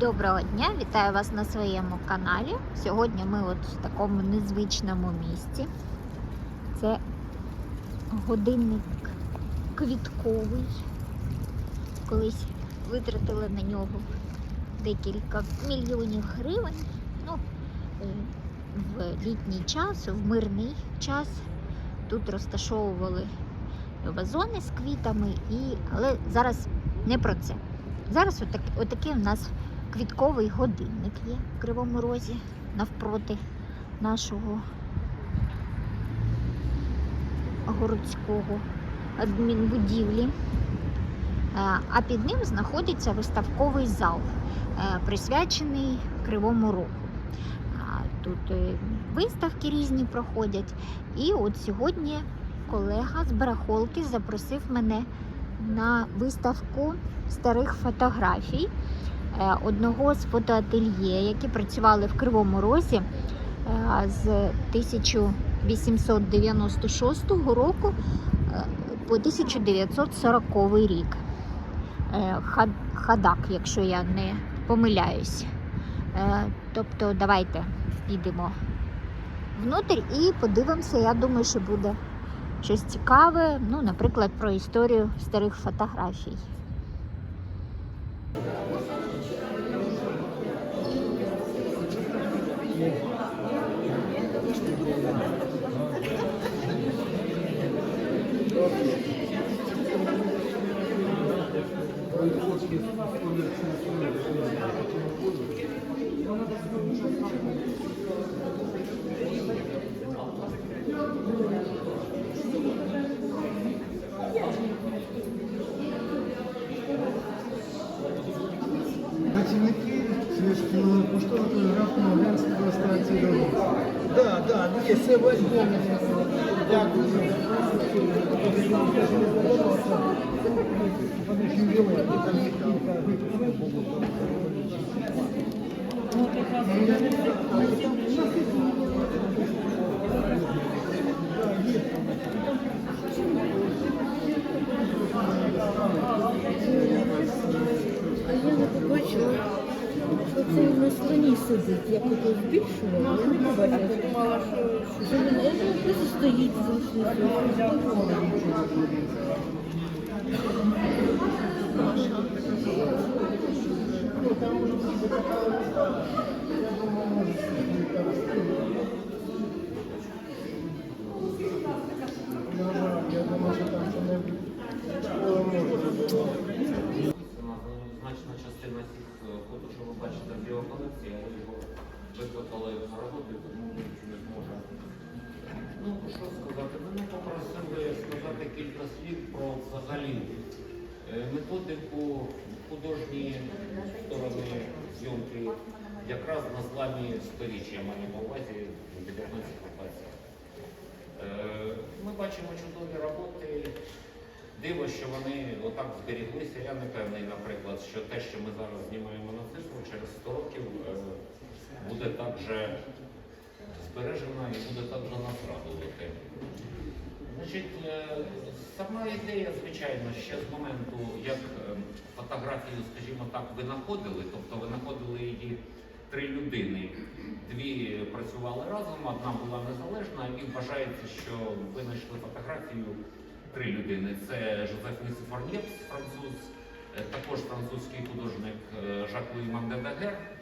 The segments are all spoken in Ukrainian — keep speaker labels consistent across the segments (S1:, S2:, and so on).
S1: Доброго дня, вітаю вас на своєму каналі. Сьогодні ми от в такому незвичному місці. Це годинник квітковий. Колись витратили на нього декілька мільйонів гривень. Ну, е, в літній час, в мирний час тут розташовували вазони з квітами, і... але зараз не про це. Зараз отак, отакий у нас квітковий годинник є в Кривому Розі навпроти нашого городського адмінбудівлі. Е, А під ним знаходиться виставковий зал, е, присвячений Кривому Рогу. Тут е, виставки різні проходять. І от сьогодні колега з барахолки запросив мене на виставку старих фотографій одного з фотоательє, які працювали в Кривому Розі е, з 1896 року е, по 1940 рік. Е, Хадак, якщо я не помиляюсь. Е, Тобто, давайте підемо внутрь і подивимося. Я думаю, що буде щось цікаве, ну, наприклад, про історію старих фотографій.
S2: Працівники Свіжкіного поштового телеграфного агентства дорог.
S3: Да, да, ні, це весь Дякую.
S2: Вони ж є
S4: я не побачила, що це на слоні сидить. Я коли збільшувала, я не побачила. Що він просто стоїть зайшли.
S2: Я думаю, що там може було.
S5: Значна частина цих е, фото, що ви бачите в його колекції, але його викликали на роботу, і тому він не зможе. Ну, що сказати? Мене попросили сказати кілька слів про взагалі е, методику художні сторони зйомки якраз на зламі сторіччя, я маю на увазі відомих окупації. Е, Ми бачимо чудові роботи. Диво, що вони отак зберіглися. Я не певний, наприклад, що те, що ми зараз знімаємо на цифру, через 100 років е, буде так же збережено і буде так же нас радувати. Значить, е, сама ідея, звичайно, ще з моменту, як е, фотографію, скажімо так, винаходили, тобто винаходили її три людини. Дві працювали разом, одна була незалежна, і вважається, що винайшли фотографію три людини. Це Жозеф Нісифор Нєпс, француз, е, також французький художник Жак Луї Мандедагер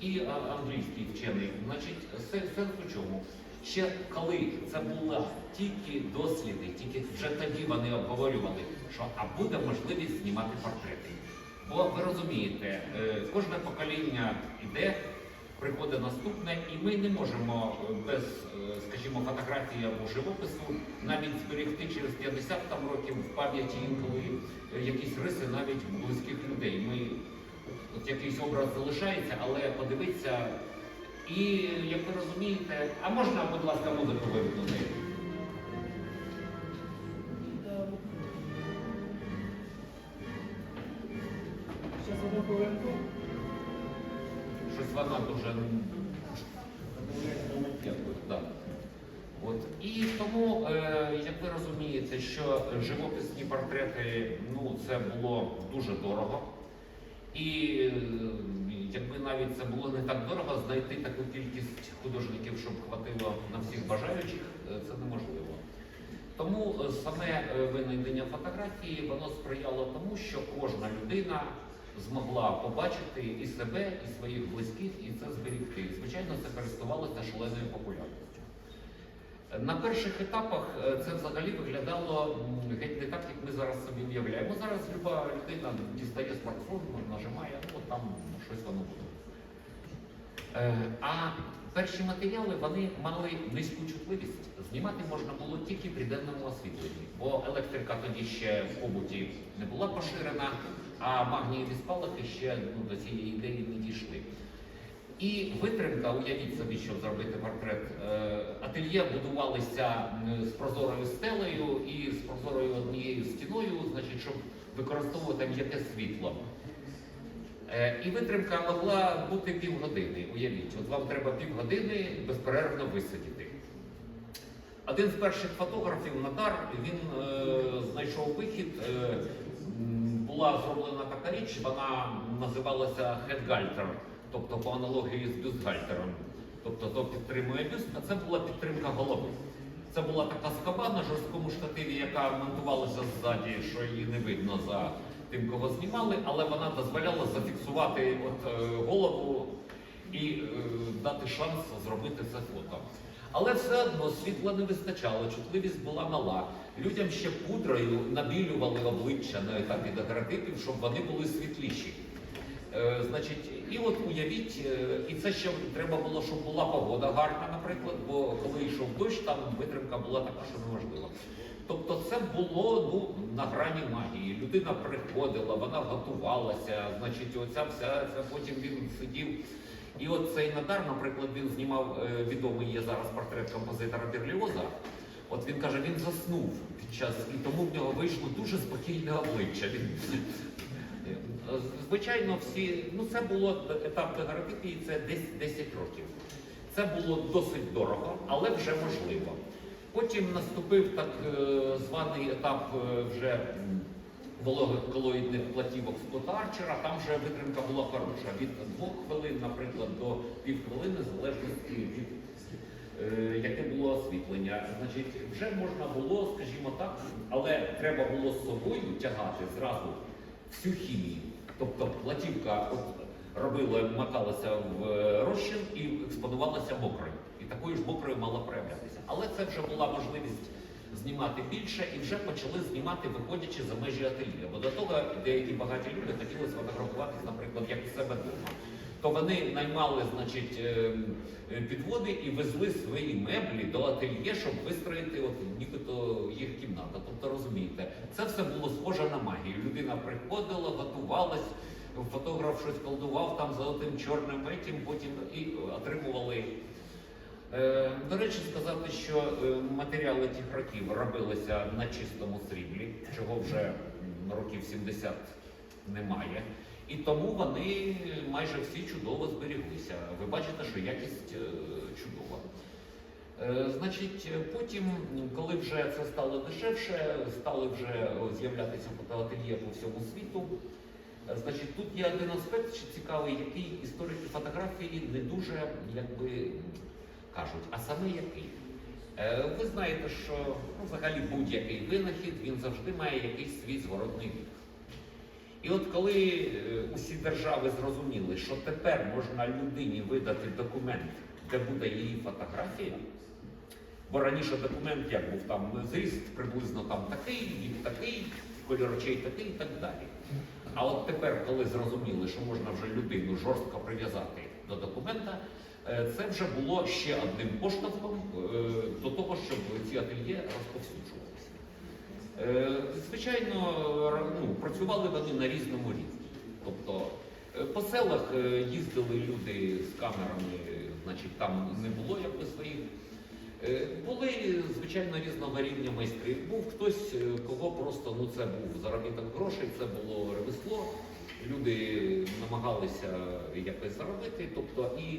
S5: і англійський вчений. Значить, се- сенс у чому? Ще коли це були тільки досліди, тільки вже тоді вони обговорювали, що а буде можливість знімати портрети. Бо ви розумієте, е, кожне покоління йде, приходить наступне, і ми не можемо е, без, е, скажімо, фотографії або живопису навіть зберегти через 50 там років в пам'яті інколи е, якісь риси навіть близьких людей. Ми от якийсь образ залишається, але подивитися. І як ви розумієте, а можна, будь ласка, музику вимкнути?
S2: Зараз одну хвилинку.
S5: Щось вона дуже. От. І тому, е, як ви розумієте, що живописні портрети ну, це було дуже дорого. І е, якби навіть це було не так дорого, знайти таку кількість художників, щоб хватило на всіх бажаючих, е, це неможливо. Тому е, саме винайдення фотографії воно сприяло тому, що кожна людина змогла побачити і себе, і своїх близьких, і це зберігти. Звичайно, це користувалося шаленою популярністю. На перших етапах е, це взагалі виглядало геть не так, як ми зараз собі уявляємо. Зараз люба людина дістає смартфон, нажимає, ну там щось воно буде. Е, А перші матеріали вони мали низьку чутливість. Знімати можна було тільки при денному освітленні, бо електрика тоді ще в побуті не була поширена, а магнієві спалахи ще ну, до цієї ідеї не дійшли. І витримка, уявіть собі, щоб зробити портрет. е, Ательє будувалися з прозорою стелею і з прозорою однією стіною, значить, щоб використовувати м'яке світло. Е, І витримка могла бути півгодини. Уявіть, от вам треба півгодини безперервно висидіти. Один з перших фотографів Надар він е, знайшов вихід. Е, була зроблена така річ, вона називалася хедгальтер, тобто по аналогії з бюстгальтером. Тобто то підтримує бюст, а це була підтримка голови. Це була така скоба на жорсткому штативі, яка монтувалася ззаді, що її не видно за тим, кого знімали, але вона дозволяла зафіксувати от, е, голову і е, дати шанс зробити це фото. Але все одно світла не вистачало, чутливість була мала. Людям ще пудрою набілювали обличчя на етапі деградитів, щоб вони були світліші. Е, значить, і от уявіть, е, і це ще треба було, щоб була погода гарна, наприклад, бо коли йшов дощ, там витримка була така, що неможлива. Тобто це було ну, на грані магії. Людина приходила, вона готувалася, значить, оця вся, вся потім він сидів. І от цей Надар, наприклад, він знімав е, відомий є зараз портрет композитора Берліоза. От він каже, він заснув під час, і тому в нього вийшло дуже спокійне обличчя. Він, Звичайно, всі, ну це було етап деградації, це десь 10 років. Це було досить дорого, але вже можливо. Потім наступив так е, званий етап е, вже вологоколоїдних платівок з Арчера. Там вже витримка була хороша від двох хвилин, наприклад, до півхвилини, в залежності від е, яке було освітлення. Значить, вже можна було, скажімо так, але треба було з собою тягати зразу всю хімію. Тобто платівка робила, макалася в е, розчин і експонувалася мокрою. І такою ж мокрою мала проявлятися. Але це вже була можливість знімати більше і вже почали знімати, виходячи за межі ательє. Бо до того деякі багаті люди хотіли сфотографуватися, наприклад, як у себе вдома. То вони наймали, значить, е, е, підводи і везли свої меблі до ательє, щоб вистроїти от нібито їх кімната. Тобто розумієте, це все було схоже на магію. Людина приходила, готувалась, фотограф щось колдував там золотим чорним етім, потім і отримували. Е, До речі, сказати, що е, матеріали тих років робилися на чистому сріблі, чого вже років 70 немає. І тому вони майже всі чудово зберіглися. Ви бачите, що якість е, чудова. Е, Значить, потім, коли вже це стало дешевше, стали вже з'являтися фотоательє по всьому світу. Значить, тут є один аспект ще цікавий, який історики фотографії не дуже якби кажуть, а саме який. Е, Ви знаєте, що ну, взагалі будь-який винахід він завжди має якийсь свій зворотний бік. І от коли е, усі держави зрозуміли, що тепер можна людині видати документ, де буде її фотографія, бо раніше документ як був там зріст приблизно там такий, вік такий, кольор очей такий і так далі. А от тепер, коли зрозуміли, що можна вже людину жорстко прив'язати до документа, е, це вже було ще одним поштовхом е, до того, щоб ці ательє розповсюджувалися. Е, Звичайно, ну, працювали вони на різному рівні. Тобто е, по селах е, їздили люди з камерами, значить там не було якби своїх. Були, звичайно, різного рівня майстри. Був хтось, кого просто ну це був заробіток грошей, це було ремесло. Люди намагалися якось заробити. Тобто і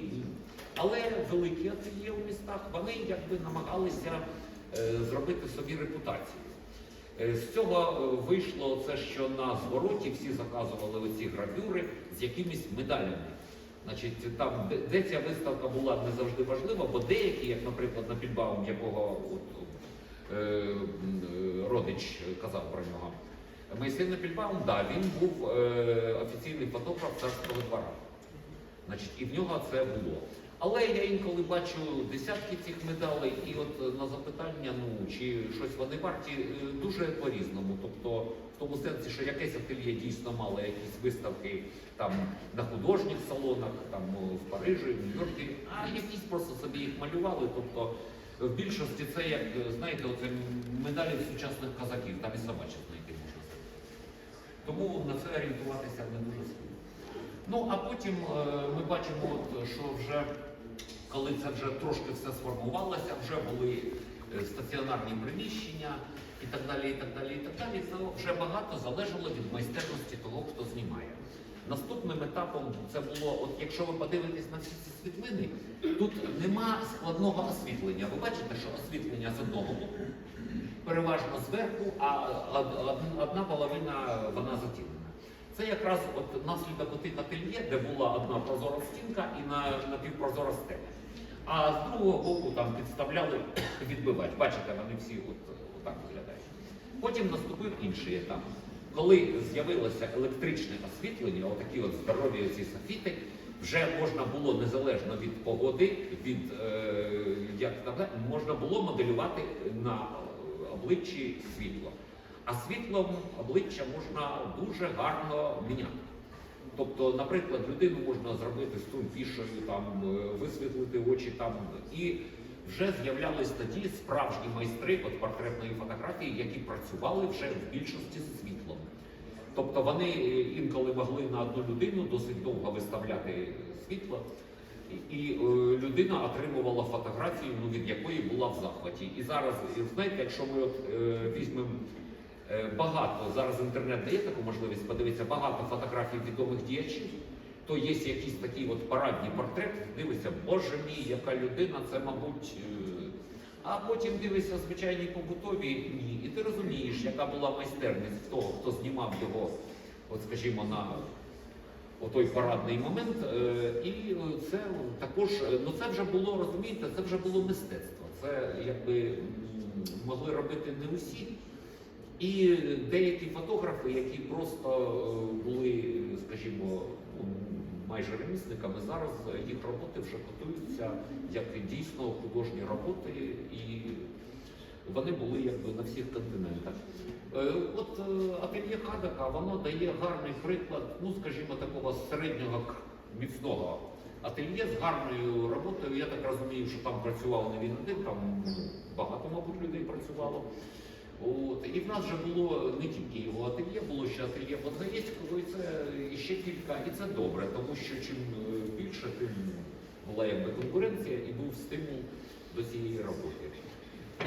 S5: але великі ательє у містах вони якби намагалися е, зробити собі репутацію. Е, З цього е, вийшло це, що на звороті всі заказували оці гравюри з якимись медалями. Значить, там, де, де ця виставка була не завжди важлива, бо деякі, як, наприклад, на Підбаум, якого от, е, е, родич казав про нього, Моїсей Напільбаум, да, він був е, офіційний фотограф царського двора. Значить, і в нього це було. Але я інколи бачу десятки цих медалей, і от е, на запитання, ну чи щось вони варті, е, дуже по-різному. Тобто, в тому сенсі, що якесь ательє дійсно мало якісь виставки там на художніх салонах, там в Парижі, в Нью-Йорку, а якісь просто собі їх малювали. Тобто, в більшості це як е, знаєте, оце медалі сучасних казаків, там і собачі знайти можна. Тому на це орієнтуватися не дуже складно. Ну а потім е, ми бачимо, от, що вже коли це вже трошки все сформувалося, вже були е, стаціонарні приміщення і так далі, і так далі, і так далі, то вже багато залежало від майстерності того, хто знімає. Наступним етапом це було, от якщо ви подивитесь на всі ці світлини, тут нема складного освітлення. Ви бачите, що освітлення з одного боку, переважно зверху, а од- од- одна половина вона затінена. Це якраз от наслідок отих ательє, де була одна прозора стінка і на, напівпрозора стеля. А з другого боку там підставляли відбивач. Бачите, вони всі от, отак виглядають. Потім наступив інший етап. Коли з'явилося електричне освітлення, отакі от здорові ці софіти, вже можна було незалежно від погоди, від е, як можна було моделювати на обличчі світло. А світлом обличчя можна дуже гарно міняти. Тобто, наприклад, людину можна зробити стрункішою, там е, висвітлити очі там, і вже з'являлись тоді справжні майстри от портретної фотографії, які працювали вже в більшості з світлом. Тобто вони е, інколи могли на одну людину досить довго виставляти світло, і, е, людина отримувала фотографію, ну, від якої була в захваті. І зараз, знаєте, якщо ми от, візьмемо багато зараз інтернет дає таку можливість подивитися багато фотографій відомих діячів. То є якийсь такий от парадний портрет, дивишся, боже мій, яка людина, це мабуть. е, А потім дивишся звичайні побутові ні. І ти розумієш, яка була майстерність того, хто знімав його, от скажімо, на отой парадний момент. Е, І це також, е, ну це вже було, розумієте, це вже було мистецтво. Це якби могли робити не усі. І деякі фотографи, які просто е, були, скажімо, ну, майже ремісниками, зараз їх роботи вже готуються як дійсно художні роботи, і вони були якби на всіх континентах. Е, От е, ательє Хадака, воно дає гарний приклад, ну скажімо, такого середнього міцного ательє з гарною роботою. Я так розумію, що там працював не він один, там багато, мабуть, людей працювало. От, і в нас вже було не тільки його ательє, було ще ательє Подгаєцького, і це ще кілька, і це добре, тому що чим е, більше, тим була якби конкуренція і був стимул до цієї роботи.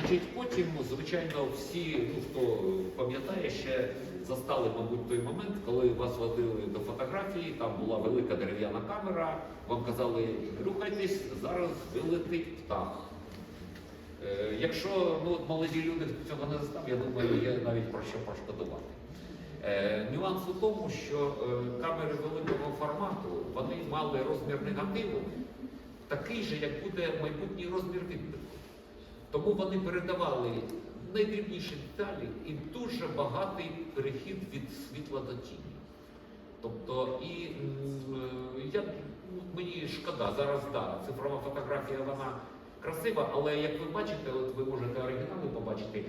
S5: Значить, потім, звичайно, всі, ну хто пам'ятає, ще застали, мабуть, той момент, коли вас водили до фотографії, там була велика дерев'яна камера, вам казали, рухайтесь, зараз вилетить птах. Е, Якщо ну, молоді люди цього не застав, я думаю, є навіть про що пошкодувати. Е, нюанс у тому, що е, камери великого формату вони мали розмір негативу такий же, як буде майбутній розмір відбитку. Тому вони передавали найдрібніші деталі і дуже багатий перехід від світла до тіні. Тобто, і я, ну, мені шкода, зараз да, цифрова фотографія вона красива, але як ви бачите, от ви можете оригінали побачити,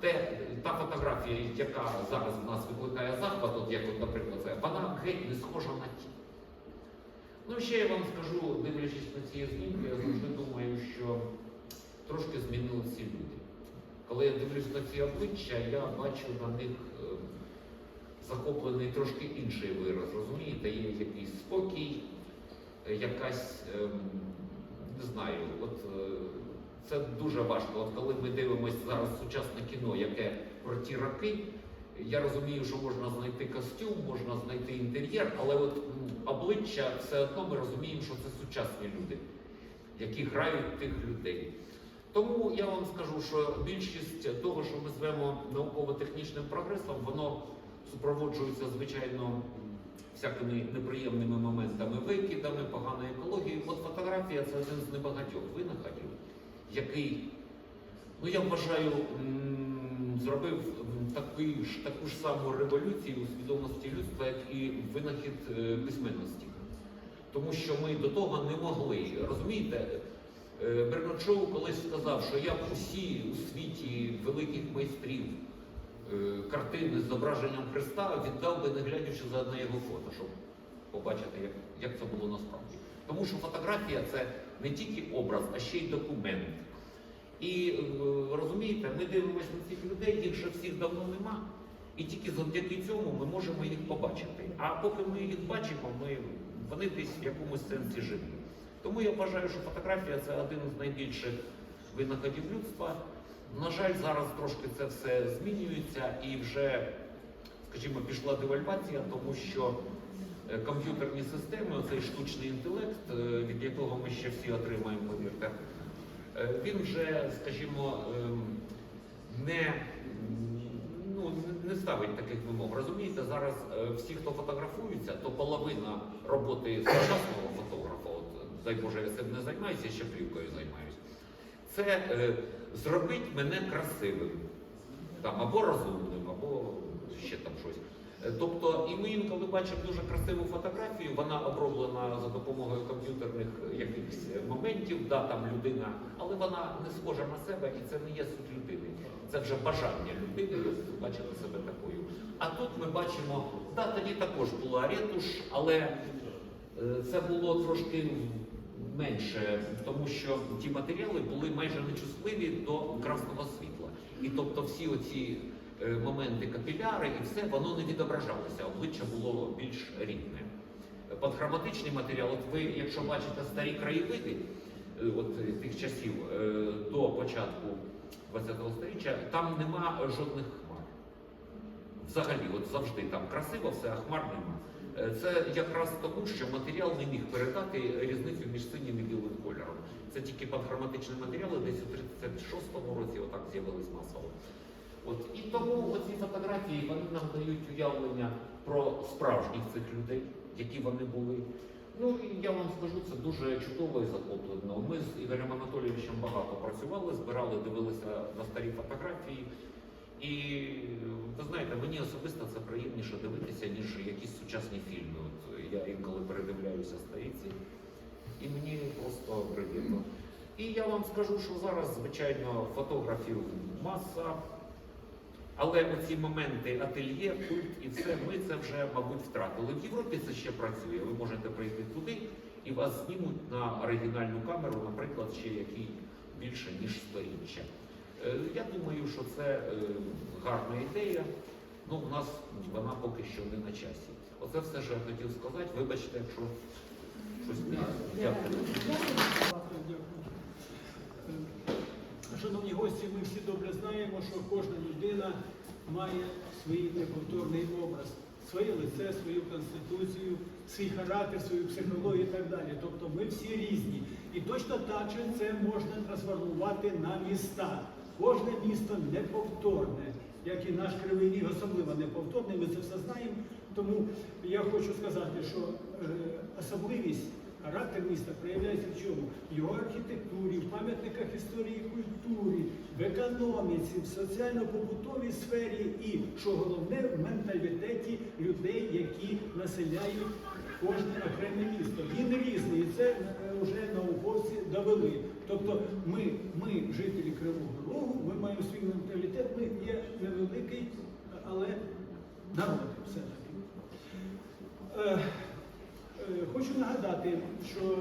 S5: те, та фотографія, яка зараз в нас викликає захват, от як, от, наприклад, це, вона геть не схожа на ті. Ну, ще я вам скажу, дивлячись на ці знімки, я завжди думаю, що трошки змінилися люди. Коли я дивлюсь на ці обличчя, я бачу на них е, захоплений трошки інший вираз. Розумієте, є якийсь спокій, е, якась, ем, не знаю, от е, це дуже важко. От коли ми дивимося зараз сучасне кіно, яке про ті роки, я розумію, що можна знайти костюм, можна знайти інтер'єр, але от обличчя все одно ми розуміємо, що це сучасні люди, які грають тих людей. Тому я вам скажу, що більшість того, що ми звемо науково-технічним прогресом, воно супроводжується, звичайно, всякими неприємними моментами, викидами, поганою екологією. От фотографія це один з небагатьох винаходів, який, ну я вважаю, зробив м, такий ж, таку ж саму революцію у свідомості людства, як і винахід е, письменності. Тому що ми до того не могли. Розумієте, е, Бернард Шоу колись сказав, що я б усі у світі великих майстрів картини з зображенням Христа віддав би, не глядячи за одне його фото, щоб побачити, як, як це було насправді. Тому що фотографія це не тільки образ, а ще й документ. І е, розумієте, ми дивимося на цих людей, їх вже всіх давно нема. І тільки завдяки цьому ми можемо їх побачити. А поки ми їх бачимо, ми, вони десь в якомусь сенсі живі. Тому я вважаю, що фотографія це один з найбільших винаходів людства. На жаль, зараз трошки це все змінюється і вже, скажімо, пішла девальвація, тому що е, комп'ютерні системи, оцей штучний інтелект, е, від якого ми ще всі отримаємо, повірте, е, він вже, скажімо, ем, не, ну, не ставить таких вимог. Розумієте, зараз всі, хто фотографуються, то половина роботи сучасного фотографа, от, дай Боже, я цим не займаюся, я ще плівкою займаюся. Це е, зробить мене красивим, там, або розумним, або ще там щось. Е, Тобто, і ми інколи бачимо дуже красиву фотографію, вона оброблена за допомогою комп'ютерних якихось моментів, да, там людина, але вона не схожа на себе і це не є суть людини. Це вже бажання людини бачити себе такою. А тут ми бачимо, да, тоді також була ретуш, але е, це було трошки менше, тому що ті матеріали були майже нечутливі до красного світла. І тобто всі оці е, моменти капіляри і все, воно не відображалося, обличчя було більш рідне. Подхроматичний матеріал, от ви, якщо бачите старі краєвиди, е, от е, тих часів до початку ХХ століття, там нема жодних хмар. Взагалі, от завжди там красиво все, а хмар нема. Е, Це якраз тому, що матеріал не міг передати різницю між синім і білим кольором. Це тільки панхроматичні матеріали десь у 36-му році отак з'явились масово. От і тому оці фотографії вони нам дають уявлення про справжніх цих людей, які вони були. Ну і я вам скажу, це дуже чудово і захоплено. Ми з Ігорем Анатолійовичем багато працювали, збирали, дивилися на старі фотографії. І ви знаєте, мені особисто це приємніше дивитися, ніж якісь сучасні фільми. От я інколи передивляюся старі і мені просто приємно. І я вам скажу, що зараз, звичайно, фотографів маса. Але оці моменти ательє, культ і це ми це вже, мабуть, втратили. В Європі це ще працює. Ви можете прийти туди і вас знімуть на оригінальну камеру, наприклад, ще який більше ніж сторіччя. Е, Я думаю, що це е, гарна ідея. Ну, у нас вона поки що не на часі. Оце все, що я хотів сказати. Вибачте, якщо щось не дякую.
S2: Шановні гості, ми всі добре знаємо, що кожна людина має свій неповторний образ, своє лице, свою конституцію, свій характер, свою психологію і так далі. Тобто ми всі різні. І точно так же це можна трансформувати на міста. Кожне місто неповторне, як і наш кривий ріг, особливо неповторний, ми це все знаємо. Тому я хочу сказати, що е, особливість Характер міста проявляється в чому? В його архітектурі, в пам'ятниках історії і культури, в економіці, в соціально-побутовій сфері і, що головне, в менталітеті людей, які населяють кожне окреме місто. Він різний, і це е, вже науковці довели. Тобто ми, ми жителі Кривого Рогу, ми маємо свій менталітет, ми є невеликий, але народ все-таки. Е, е, Хочу нагадати, що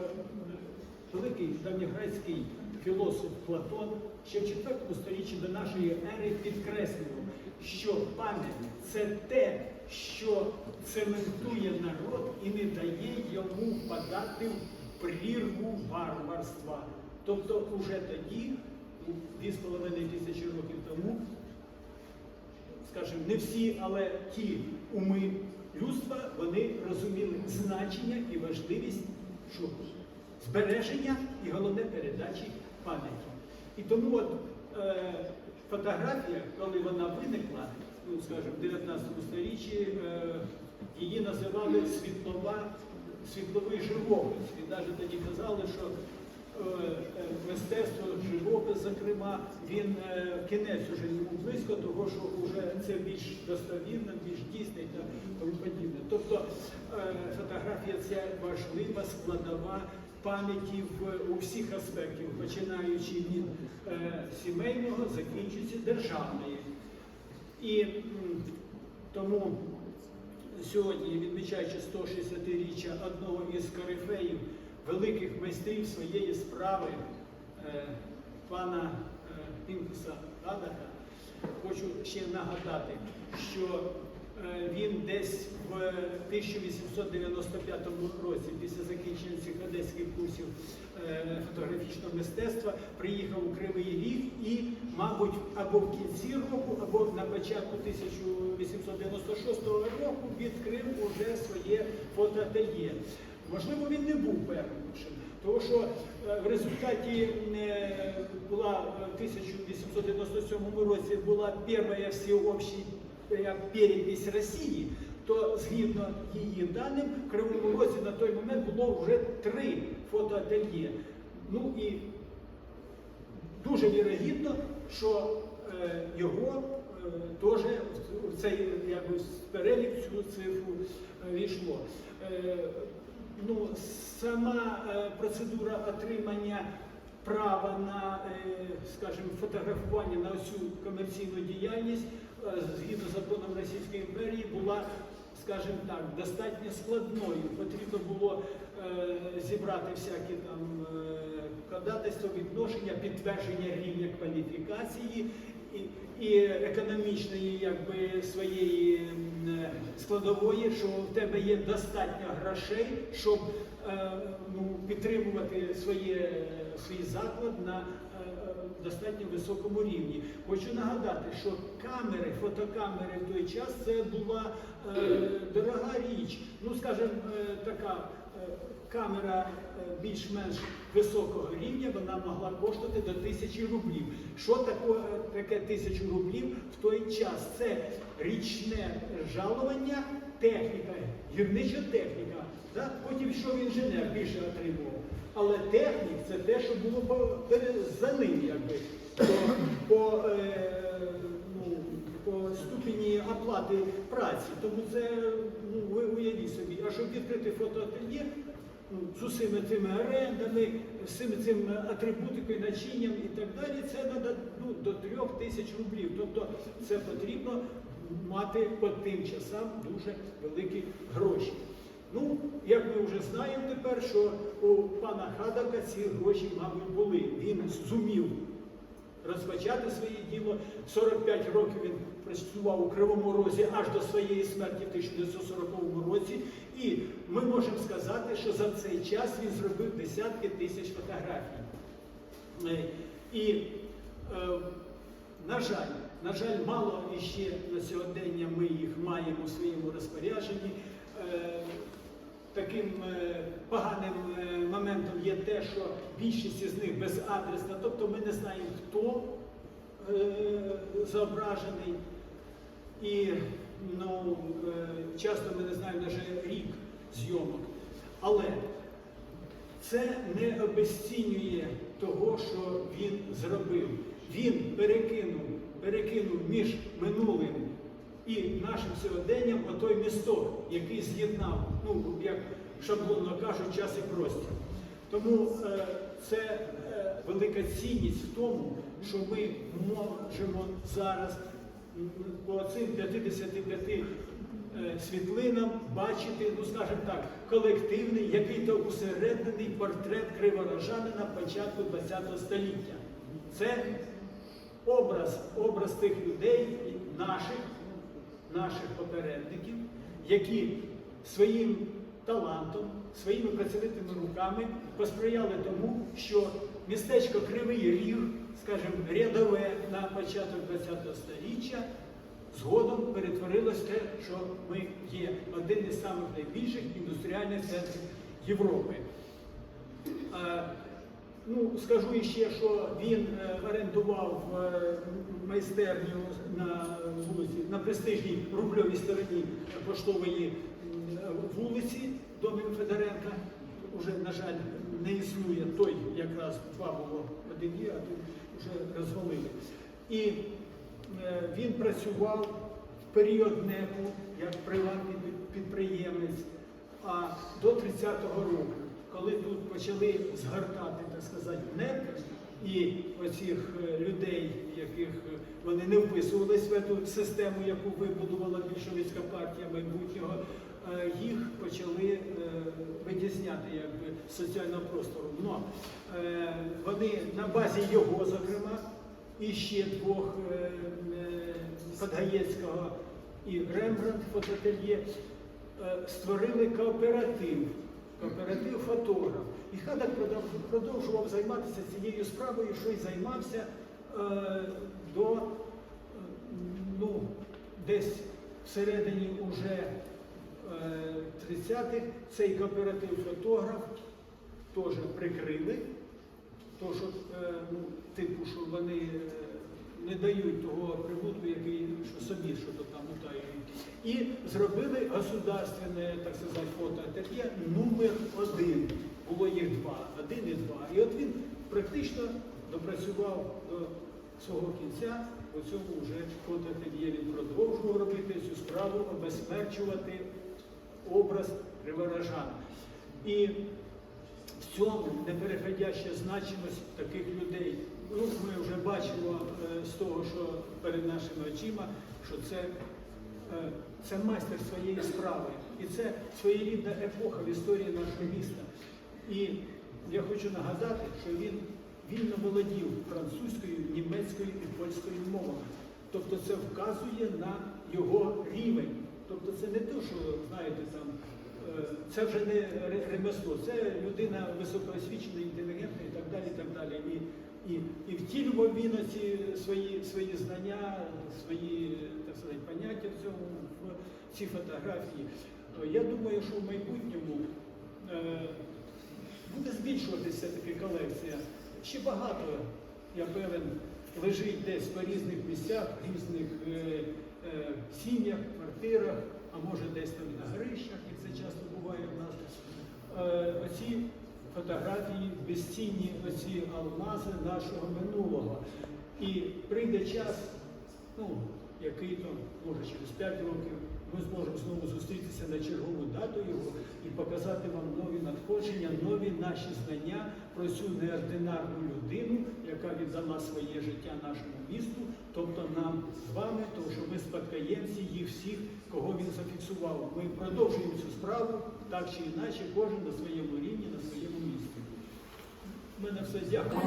S2: великий давньогрецький філософ Платон ще в 4 сторіччі до нашої ери підкреслював, що пам'ять це те, що цементує народ і не дає йому впадати в прірву варварства. Тобто, уже тоді, 2,5 тисячі років тому, скажімо, не всі, але ті уми людства, вони розуміли значення і важливість що? збереження і головне передачі пам'яті. І тому от, е, фотографія, коли вона виникла, ну, скажімо, в 19 сторіччі, е, Її називали світлова, світловий живопис. І навіть тоді казали, що мистецтво, живопис, зокрема, він е, кінець уже йому близько, того що вже це більш достовірно, більш дійсне та тому подібне. Тобто е, фотографія це важлива складова пам'яті у всіх аспектів, починаючи від е, сімейного, закінчуючи державної. І тому сьогодні, відмічаючи 160-річчя одного із корифеїв, великих майстрів своєї справи, е, пана е, Пінкуса Гадака, хочу ще нагадати, що е, він десь в 1895 році, після закінчення цих одеських курсів фотографічного мистецтва, приїхав у Кривий Ріг і, мабуть, або в кінці року, або на початку 1896 року відкрив уже своє фотоательє. Можливо, він не був першим, тому що е, в результаті е, була в 1897 році була перша всеобща е, перепись Росії, то згідно її даним, в Кривому Розі на той момент було вже три фотоательє. Ну і дуже вірогідно, що е, його е, теж в- цей якби, перелік цю цифру е, війшло. Ну, сама е, процедура отримання права на, е, скажімо, фотографування на цю комерційну діяльність е, згідно з законом Російської імперії була, скажімо так, достатньо складною. Потрібно було зібрати всякі там ходатайства, відношення, підтвердження рівня кваліфікації і, економічної якби, своєї е, складової, що в тебе є достатньо грошей, щоб е, ну, підтримувати своє, свій заклад на е, достатньо високому рівні. Хочу нагадати, що камери, фотокамери в той час це була дорога річ. Ну, скажімо, така камера е, більш-менш високого рівня, вона могла коштувати до тисячі рублів. Що таке, таке тисячу рублів в той час? Це річне жалування, техніка, гірнича техніка. Да? Потім йшов інженер, більше отримував. Але технік це те, що було за ним, якби. По, е, ну, по ступені оплати праці. Тому це, ну, ви уявіть собі, а щоб відкрити фотоательє, з усіми цими орендами, всіми цим атрибутикою, начинням і так далі, це треба ну, до трьох тисяч рублів. Тобто це потрібно мати по тим часам дуже великі гроші. Ну, як ми вже знаємо тепер, що у пана Хадака ці гроші, мабуть, були. Він зумів розпочати своє діло. 45 років він працював у Кривому Розі аж до своєї смерті в 1940 році. І ми можемо сказати, що за цей час він зробив десятки тисяч фотографій. Е, І, е, на жаль, на жаль, мало іще на сьогодення ми їх маємо у своєму розпорядженні. Е, Таким е, поганим е, моментом є те, що більшість із них безадресна, тобто ми не знаємо, хто зображений. І ну, е, часто ми не знаємо навіть рік зйомок. Але це не обесцінює того, що він зробив. Він перекинув, перекинув між минулим і нашим сьогоденням отой місток, який з'єднав, ну, як шаблонно кажуть, час і простір. Тому е, це е, велика цінність в тому, що ми можемо зараз по цим 55 е, світлинам бачити, ну скажімо так, колективний, який-то усереднений портрет криворожанина початку ХХ століття. Це образ, образ тих людей, наших, наших попередників, які своїм талантом, своїми працьовитими руками посприяли тому, що містечко Кривий Ріг, скажімо, рядове на початок ХХ століття, згодом перетворилось в те, що ми є один із самих найбільших індустріальних центрів Європи. Ну, скажу іще, що він е, орендував е, майстерню на вулиці, на престижній рубльовій стороні поштової вулиці домів Федоренка. Уже, на жаль, не існує той, якраз два було один а тут вже розвалили. І е, він працював в період НЕПу як приватний підприємець, а до 30-го року, коли тут почали згортати, так сказати, НЕП, і оцих е, людей, яких е, вони не вписувалися в цю систему, яку вибудувала більшовицька партія майбутнього, їх почали е, витісняти якби, соціального простору. Но е, вони на базі його, зокрема, і ще двох е, е, Подгаєцького і Рембрандт фотоательє е, створили кооператив, кооператив фотограф. І Хадак продовжував займатися цією справою, що й займався е, до е, ну, десь всередині уже е, 30-х цей кооператив фотограф теж прикрили. То, що, е, ну, типу, що вони е, не дають того прибутку, який що собі що там утаюють. І зробили государственне, так сказати, фотоательє номер один. Було їх два, один і два. І от він практично допрацював до свого кінця. У цьому вже фотоательє він продовжував робити цю справу, обезсмерчувати образ Криворожана. І в цьому непереходяща значимость таких людей. Ну, ми вже бачимо е, з того, що перед нашими очима, що це, е, це майстер своєї справи. І це своєрідна епоха в історії нашого міста. І я хочу нагадати, що він вільно володів французькою, німецькою і польською мовами. Тобто це вказує на його рівень. Тобто це не те, що, знаєте, там. Е, Це вже не ремесло, це людина високоосвічена, інтелігентна і так далі. І, так далі. І, і, і втілював він ці свої, свої знання, свої так сказати, поняття в цьому в ці фотографії. Е, Я думаю, що в майбутньому е, буде збільшуватися таки колекція. Ще багато, я певен, лежить десь по різних місцях, різних е, е, сім'ях, квартирах, а може десь там на горищах, як це часто буває в нас. Е, оці фотографії, безцінні оці алмази нашого минулого. І прийде час, ну, який то, може через 5 років, ми зможемо знову зустрітися на чергову дату його і показати вам нові надходження, нові наші знання про цю неординарну людину, віддала своє життя нашому місту, тобто нам з вами, тому що ми спадкоємці їх всіх, кого він зафіксував. Ми продовжуємо цю справу так чи інакше, кожен на своєму рівні, на своєму місці. У мене все дякую.